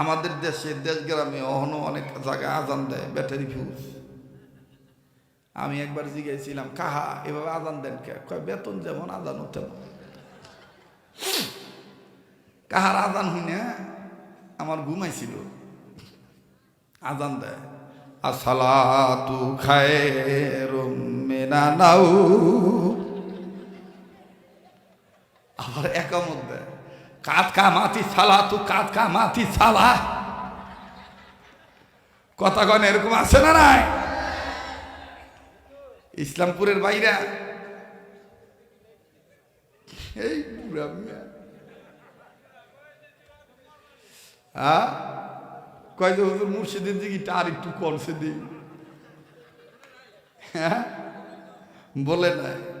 আমাদের দেশে দেশ গ্রামে অহনো অনেক জায়গায় আজান দেয়, ব্যাটারি ফিউজ। আমি একবার জিজ্ঞাসিলাম কাহা, এভাবে আজান দেন কে? কয়, বেতন যেমন আজানও তেমন। কাহার আজান হই না, আমার ঘুমাইছিল আজান দেয় আসলাতু খায়রুম মিনা নাও। আবার একামত দেয়। কাত কা মাতি সালা, তু কাত কা মাতি সালা। কথা কন এরকম আছে না নাই? ইসলামপুরের বাইরা। এই বুড়া হ্যাঁ কয় যে হুজুর মুর্শিদের দিকে আর একটু কমছে দিই হ্যাঁ? বলে নাই।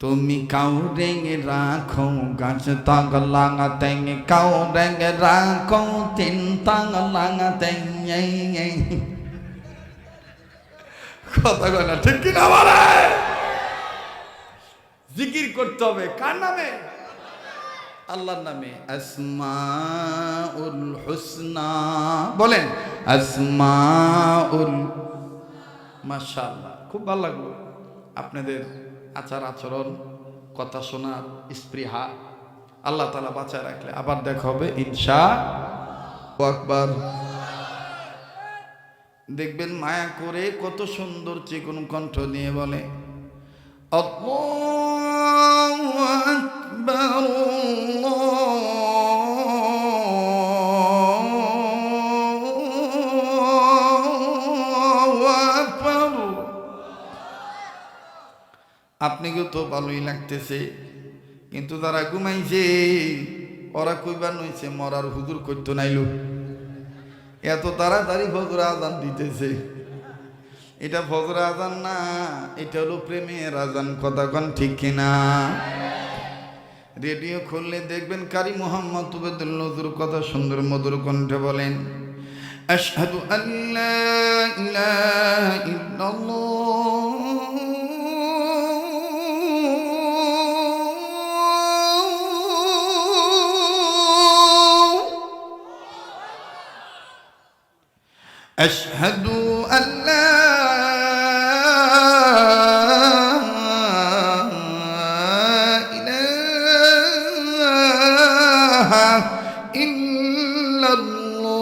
তুমি কাউ রেঙে রাখো, গাছ তাগ লাগা তেঙ্গে কাউ রেঙে রাখো, তিন তাগ লাগা তেঙ্গে কথা না, ঠিক কিনা বলে? জিকির করতে হবে, কার নামে? আল্লাহর নামে, আসমাউল হুসনা। বলেন, আসমাউল, মাশাআল্লাহ, খুব ভালো লাগল আপনাদের আচার আচরণ, কথা শোনার স্পৃহা, আল্লাহ তালা বাঁচায় রাখলে। আবার দেখা হবে ইনশা আকবার। দেখবেন মায়া করে কত সুন্দর চিকন কণ্ঠ নিয়ে বলে আল্লাহু আপনাকেও তো ভালোই লাগতেছে। কিন্তু তারা ঘুমাইছে, ওরা কইবার নইছে, মরার হুজুর করতো নাইলো। এত তাড়াতাড়ি ফজর আজান দিতেছে। এটা ফজর আজান না, এটা হলো প্রেমের আজান কথা কন ঠিক কিনা? রেডিও খুললে দেখবেন কারি মোহাম্মদ তুবেদুল নজরুর কথা সুন্দর মধুর কণ্ঠে বলেন, আশহাদু আল্লাহ ইলাহা ইল্লাল্লাহ। أشهد أن لا إله إلا الله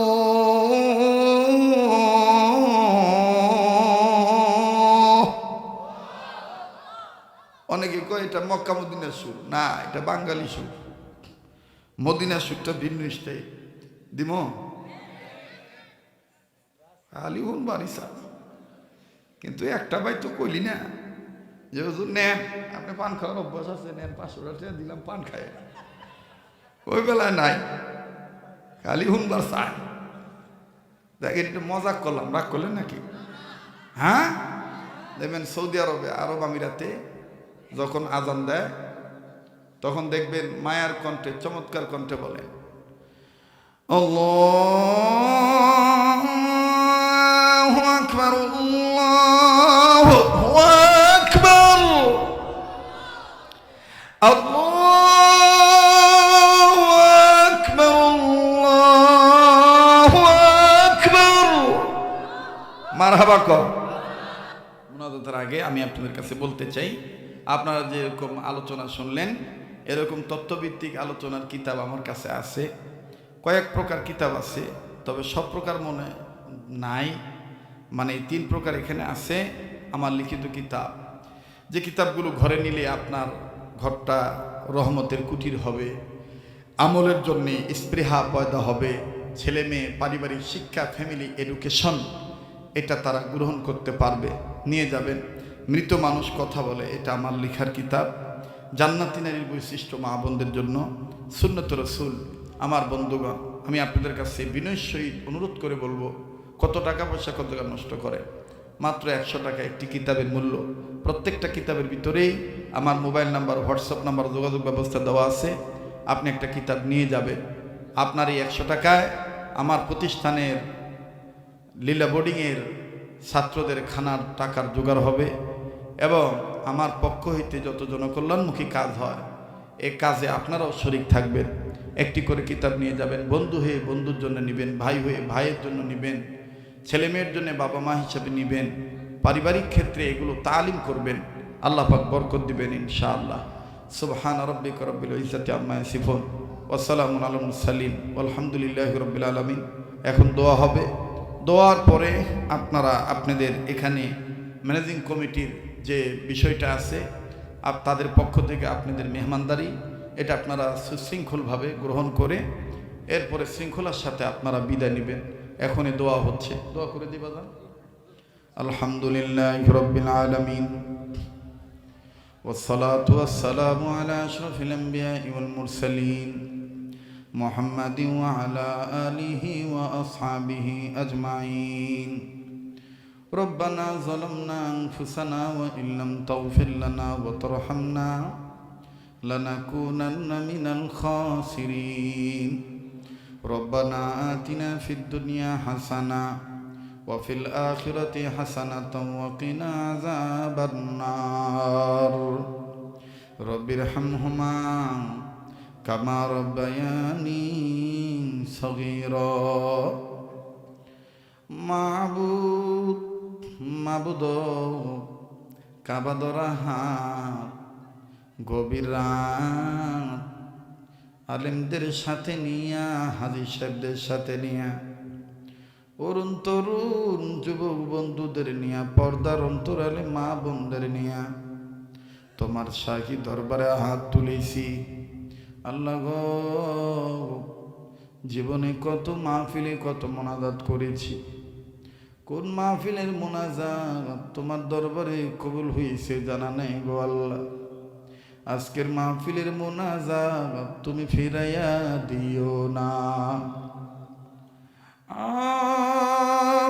অনেকে কয় এটা মক্কা মদিনার সুর না এটা বাঙালি সুর মদিনার সুরটা ভিন্ন স্টাইল দিম খালি হুন বারিসা কিন্তু একটা ভাই তো কইলি না, যে হুজুর, নেন, আপনি পান খাওয়ার অভ্যাস আছে, নেন, পাঁচশো টাকা দিলাম, পান খায় ওই বেলায় নাই। খালি হুনবার চায় দেখেন একটু মজাক করলাম, রাগ করলেন নাকি? হ্যাঁ? দেখবেন সৌদি আরবে, আরব আমিরাতে যখন আজান দেয়, তখন দেখবেন মায়ার কণ্ঠে, চমৎকার কণ্ঠে বলে, আল্লাহু আকবার আল্লাহু আকবার আল্লাহু আকবার আল্লাহু আকবার মারহাবা কর মুনাজাতের আগে আমি আপনাদের কাছে বলতে চাই, আপনারা যেরকম আলোচনা শুনলেন, এরকম তত্ত্বভিত্তিক আলোচনার কিতাব আমার কাছে আছে। কয়েক প্রকার কিতাব আছে, তবে সব প্রকার মনে নাই। মানে এই তিন প্রকার এখানে আছে আমার লিখিত কিতাব। যে কিতাবগুলো ঘরে নিলে আপনার ঘরটা রহমতের কুটির হবে, আমলের জন্যে স্পৃহা পয়দা হবে, ছেলে মেয়ে, পারিবারিক শিক্ষা ফ্যামিলি এডুকেশন এটা তারা গ্রহণ করতে পারবে, নিয়ে যাবেন। মৃত মানুষ কথা বলে, এটা আমার লেখার কিতাব। জান্নাতি নারীর বৈশিষ্ট্য মা বোনদের জন্য সুন্নত রসুল। আমার বন্ধুগণ, আমি আপনাদের কাছে বিনয় সহিত অনুরোধ করে বলব কত টাকা পয়সা কত টাকা নষ্ট করে? মাত্র একশো টাকা একটি কিতাবের মূল্য। প্রত্যেকটা কিতাবের ভিতরেই আমার মোবাইল নাম্বার, হোয়াটসঅ্যাপ নাম্বার, যোগাযোগ ব্যবস্থা দেওয়া আছে। আপনি একটা কিতাব নিয়ে যাবেন। আপনার এই একশো টাকায় আমার প্রতিষ্ঠানের লীলা বোর্ডিংয়ের ছাত্রদের খানার টাকার জোগাড় হবে এবং আমার পক্ষ হইতে যত জনকল্যাণমুখী কাজ হয়, এ কাজে আপনারাও শরিক থাকবেন। একটি করে কিতাব নিয়ে যাবেন। বন্ধু হয়ে বন্ধুর জন্য নেবেন, ভাই হয়ে ভাইয়ের জন্য নেবেন। ছেলে মেয়ের জন্য বাবা মা হিসাবে নেবেন, পারিবারিক ক্ষেত্রে এগুলো তালিম করবেন, আল্লাহ পাক বরকত দিবেন ইনশাআল্লাহ। সুবহান রব্বিক রব্বিল ইজ্জাতি আম্মা ইয়াসিফুন, ওয়া সালামুন আলাল মুরসালিন আলহামদুলিল্লাহি রাব্বিল আলামিন। এখন দোয়া হবে। দোয়ার পরে আপনারা, আপনাদের এখানে ম্যানেজিং কমিটির যে বিষয়টা আছে, আপ, তাদের পক্ষ থেকে আপনাদের মেহমানদারি, এটা আপনারা সুশৃঙ্খলভাবে গ্রহণ করে, এরপরে শৃঙ্খলার সাথে আপনারা বিদায় নেবেন। এখনই দোয়া হচ্ছে দোয়া করে দিবা যান আলহামদুলিল্লাহ রব্বিল আলামিন والصلاة والسلام على أشرف الأنبياء والمرسلين محمد وعلى آله وأصحابه أجمعين ربنا ظلمنا أنفسنا وإن لم تغفر لنا وترحمنا لنكونن من الخاسرين ربنا آتنا في الدنيا حسنة وفي الآخرة حسنة وقنا عذاب النار رب ارحمهما كما ربياني صغيرا معبود معبود কাবাদরা হাত গভীর রাত আলেমদের সাথে নিয়া হাজি সাহেবদের সাথে নিয়া, অরুণ তরুণ যুবক বন্ধুদের নিয়া, পর্দার অন্তর অন্তরালে মা বোনদের নিয়া, তোমার শাহী দরবারে হাত তুলেছি। আল্লাহ গো, জীবনে কত মাহফিলে কত মোনাজাত করেছি। কোন মাহফিলের মোনাজাত তোমার দরবারে কবুল হয়েছে জানা নেই গো আল্লাহ। আজকের মাহফিলের মোনাজাত তুমি ফিরাইয়া দিও না।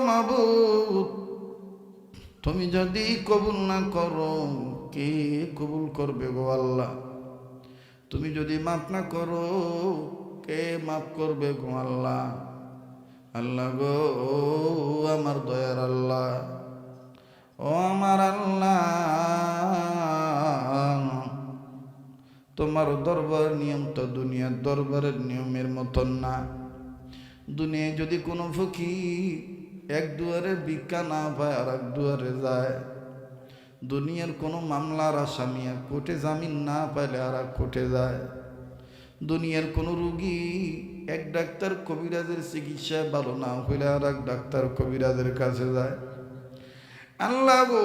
মাবুদ, তুমি যদি কবুল না করো, কে কবুল করবে গো আল্লাহ? তুমি যদি মাফ না করো, কে মাফ করবে গো আল্লাহ? আল্লাহ গো, আমার দয়ার তোমার দরবার, নিয়ম তো দুনিয়ার দরবারের নিয়মের মতন না। দুনিয়ায় যদি কোনো ফকির এক দুয়ারে ভিক্ষা না পায় আর এক দুয়ারে যায়। দুনিয়ার কোনো মামলার আসামি এক কোর্টে জামিন না পাইলে আর এক কোর্টে যায়। দুনিয়ার কোনো রুগী এক ডাক্তার কবিরাজের চিকিৎসায় ভালো না হইলে আর এক ডাক্তার কবিরাজের কাছে যায়। আল্লাহ গো,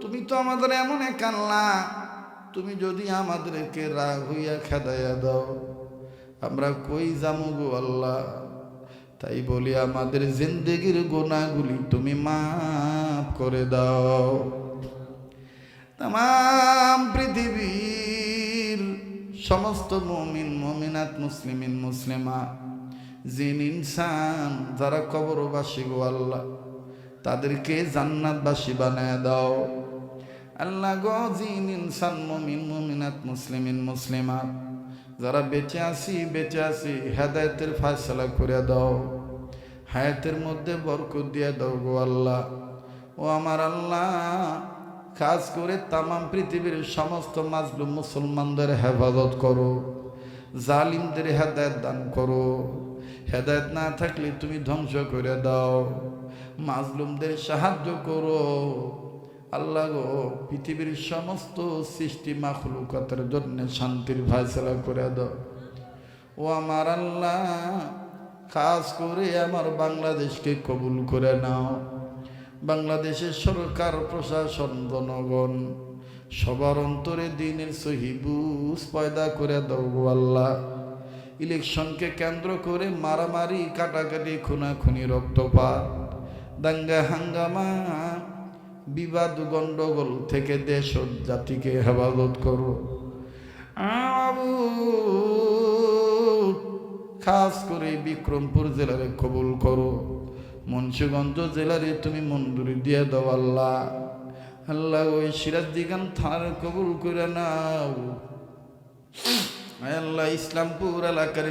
তুমি তো আমাদের এমন এক আল্লাহ। তুমি যদি আমাদেরকে রাগ হইয়া খেদাইয়া দাও, আমরা কই যামু গো আল্লাহ? তাই বলি, আমাদের জিন্দগির গোনাগুলি তুমি মাফ করে দাও। তাম পৃথিবীর সমস্ত মমিন, মমিনাত, মুসলিমিন, মুসলিমা, জিন, ইনসান, যারা কবরবাসী গো আল্লাহ, তাদেরকে জান্নাতবাসী বানায় দাও। আল্লাহ গো, জিন ইনসান, মমিন, মমিনাত, মুসলিমিন, মুসলিমাত। যারা বেঁচে আছি বেঁচে আছি, হেদায়তের ফায়সলা করে দাও। হায়াতের মধ্যে বরকত দিয়ে দাও গো আল্লাহ। ও আমার আল্লাহ, কাজ করে তামাম পৃথিবীর সমস্ত মাজলুম মুসলমানদের হেফাজত করো। জালিমদের হেদায়ত দান করো। হেদায়ত না থাকলে তুমি ধ্বংস করে দাও। মাজলুমদের সাহায্য করো। আল্লাহ গো, পৃথিবীর সমস্ত সৃষ্টি মাখলুকাতের জন্য শান্তির ফায়সলা করে দাও। ও আমার আল্লাহ, কাজ করে আমার বাংলাদেশকে কবুল করে নাও। বাংলাদেশের সরকার, প্রশাসন, জনগণ, সবার অন্তরে দিনের সহিবুজ পয়দা করে দাও গো আল্লাহ। ইলেকশনকে কেন্দ্র করে মারামারি, কাটাকাটি, খুনাখুনি, রক্তপাত, দাঙ্গা হাঙ্গামা বিবাদ গণ্ডগোল থেকে দেশ জাতিকে হেফাজত করো। আবু খাস করে বিক্রমপুর জেলারে কবুল করো। মুন্সিগঞ্জ জেলারে তুমি মঞ্জুরি দিয়ে দাও আল্লাহ। আল্লাহ ওই সিরাজদিগান থানার কবুল করে নাও। আল্লাহ ইসলামপুর এলাকার